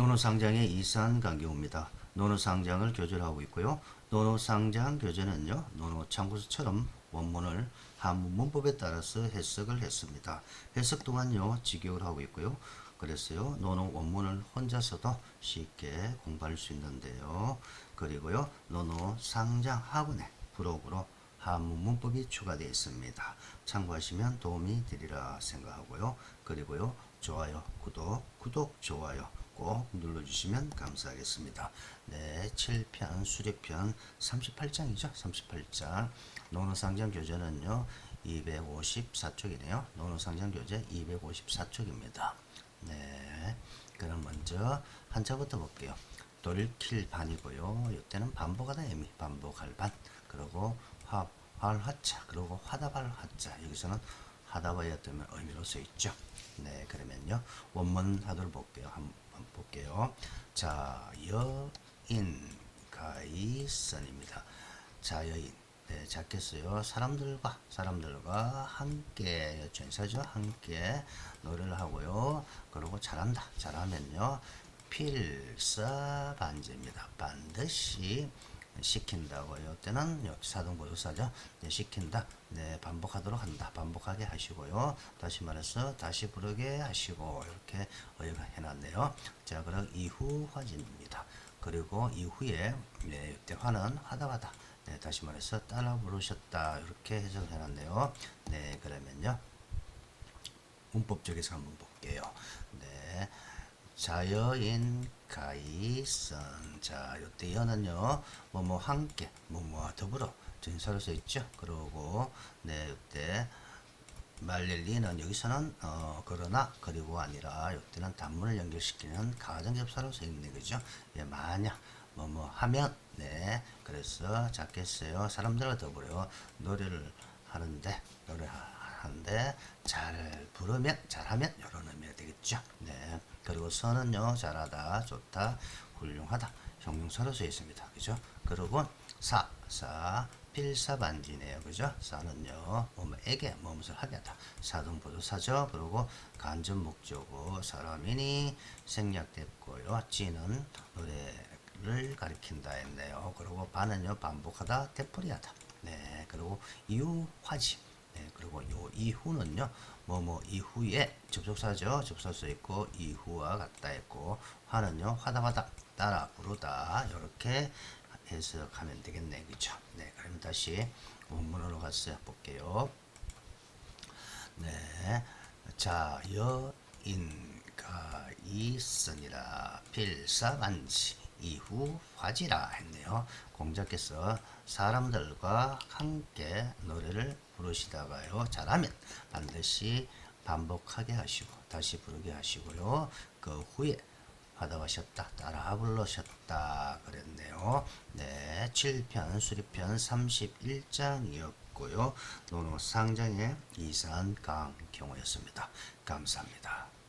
노노상장의 이산 강경호입니다. 노노상장을 교절하고 있고요. 노노상장 교재는요. 노노참고서처럼 원문을 한문 문법에 따라서 해석을 했습니다. 해석 동안요. 직역을 하고 있고요. 그래서요. 노노 원문을 혼자서도 쉽게 공부할 수 있는데요. 그리고요. 노노 상장 학원의 부록으로 한문 문법이 추가되어 있습니다. 참고하시면 도움이 되리라 생각하고요. 그리고요. 좋아요, 구독, 구독, 좋아요 꼭 눌러주시면 감사하겠습니다. 네, 7편, 수리편 38장이죠. 38장. 노노상장 교재는요. 254쪽이네요. 노노상장 교재 254쪽입니다. 네. 그럼 먼저 한자부터 볼게요. 돌킬 반이고요. 이때는 반복하다 의미, 반복할 반. 그리고 화, 활 화자, 그리고 화답할 화자. 여기서는 하다바야 때문에 의미로 써 있죠. 네, 그러면요. 원문 하도록 볼게요. 한 번 볼게요. 자, 여인 가이선입니다. 자, 여인. 네, 작겠어요. 사람들과 사람들과 함께 전사죠. 함께 노래를 하고요. 그리고 잘한다. 잘하면요. 필사 반제입니다. 반드시 시킨다고 요. 때는 여기 사동보조사죠. 네, 시킨다. 네, 반복하도록 한다. 반복하게 하시고요. 다시 말해서 다시 부르게 하시고 이렇게 어여가 해놨네요. 자, 그럼 이후 화진입니다. 그리고 이후에 네, 이때 화는 하다 하다. 네, 다시 말해서 따라 부르셨다. 이렇게 해석을 해놨네요. 네, 그러면요. 문법 쪽에서 한번 볼게요. 네. 자여인 가이선. 자 요때 여는요 뭐뭐 함께 뭐뭐와 더불어 전사로 써 있죠. 그러고 네 요때 말렐리는 여기서는 어 그러나 그리고 아니라 요때는 단문을 연결시키는 가정접사로 써 있는 거죠? 예 만약 뭐뭐 하면 네 그래서 작겠어요. 사람들과 더불어 노래를 하는데 노래하 는데 잘 부르면 잘하면 이런 의미가 되겠죠. 네. 그리고 선은요 잘하다 좋다 훌륭하다. 형용사로 써 있습니다. 그죠? 그리고 사, 사 필사반지네요. 그죠? 사는요 뭐뭐에게 무엇을 하게 하다. 사등보조사죠. 그리고 간접 목적어 사람이니 생략됐고요. 지는 노래를 가리킨다 했네요. 그리고 반은요 반복하다 되풀이하다. 네. 그리고 이유화지 네, 그리고 요 이후는요, 뭐 뭐 이후에 접속사죠. 접속사 있고 이후와 같다 했고 화는요, 화다하다 따라 부르다 이렇게 해석하면 되겠네, 그죠? 네, 그럼 다시 원문으로 가서 볼게요. 네, 자 여인가 이선이라 필사반지 이후 화지라 했네요. 공자께서 사람들과 함께 노래를 부르시다가요. 잘하면 반드시 반복하게 하시고 다시 부르게 하시고요. 그 후에 받아가셨다. 따라 불러셨다. 그랬네요. 네. 7편 수리편 31장이었고요. 노노상장의 이산 강경호였습니다. 감사합니다.